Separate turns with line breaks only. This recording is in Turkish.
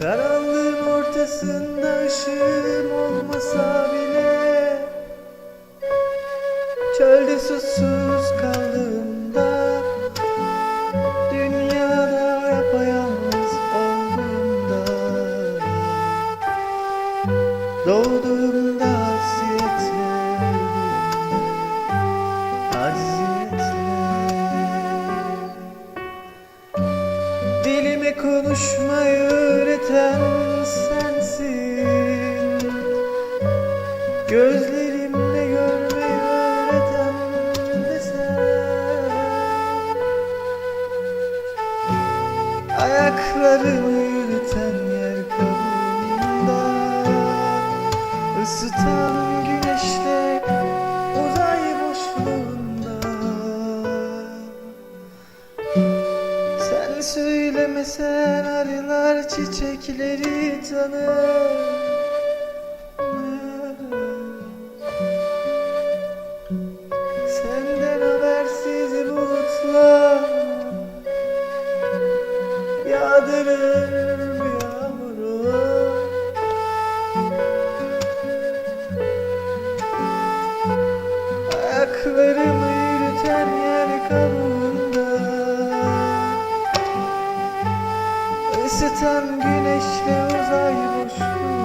Karanlığın ortasında ışığım olmasa bile Çölde susuz kaldığımda Dünyada yapayalnız olduğumda Doğduğumda hasiyetle Aziyetle Dilime konuşmayı öğreten sensin. Gözlerimle görmeyi öğreten de sen. Ayaklarımı yürüten yer kabuğunda Isıtan güneşle uzay boşluğunda. Sen söylemesen arılar çiçekleri tanır Senden habersiz bulutlar Yağdırır yağmuru. Ayaklarımı yürüten yer kabuğunda Isıtan güneşle uzay boşluğunda